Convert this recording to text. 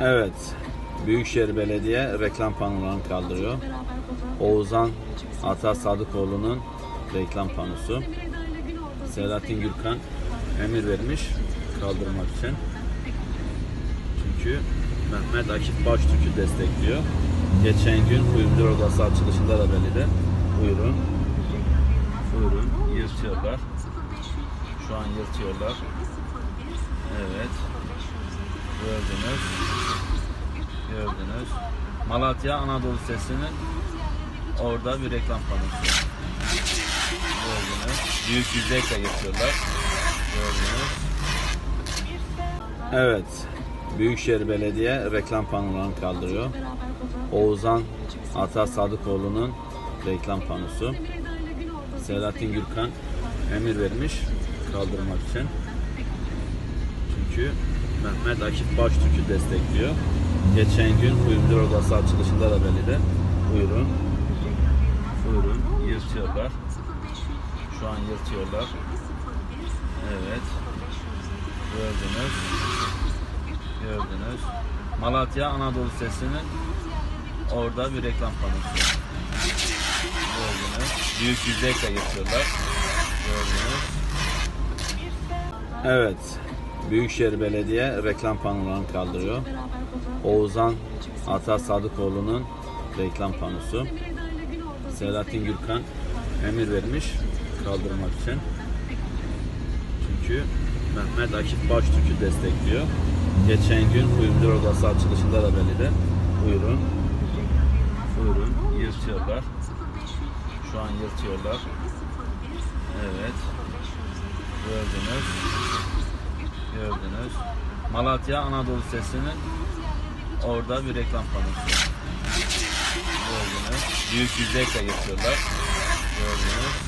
Evet. Büyükşehir Belediye reklam panolarını kaldırıyor. Oğuzhan Ata Sadıkoğlu'nun reklam panosu. Selahattin Gürkan emir vermiş kaldırmak için. Çünkü Mehmet Akif Baştürk'ü destekliyor. Geçen gün Kuyumcular Odası açılışında da belli Buyurun. Buyurun. Yırtıyorlar. Şu an yırtıyorlar. Evet. Gördünüz. Gördünüz. Malatya Anadolu Sesi'nin orada bir reklam panosu. Gördünüz. Büyük yüzekle yırtıyorlar. Gördünüz. Evet. Büyükşehir Belediye reklam panolarını kaldırıyor. Oğuzhan Ata Sadıkoğlu'nun reklam panosu. Selahattin Gürkan emir vermiş kaldırmak için. Çünkü Mehmet Akif Baştürk'ü destekliyor. Geçen gün Kuyumcular Odası açılışında da belli Buyurun. Buyurun. Yırtıyorlar. Şu an yırtıyorlar. Evet. Gördünüz. Gördünüz. Malatya Anadolu Sesi'nin orada bir reklam panosu. Gördünüz. Büyük yüzekle yırtıyorlar. Gördünüz. Evet. Büyükşehir Belediye reklam panolarını kaldırıyor. Oğuzhan Ata Sadıkoğlu'nun reklam panosu. Selahattin Gürkan emir vermiş kaldırmak için. Çünkü Mehmet Akif Baştürk'ü destekliyor. Geçen gün Kuyumcular Odası açılışında da belli Buyurun. Buyurun. Yırtıyorlar. Şu an yırtıyorlar. Evet. Gördünüz gördünüz. Malatya Anadolu Sesi'nin orada bir reklam panosu. Gördünüz. Büyük yüzekle yapıyorlar. Gördünüz.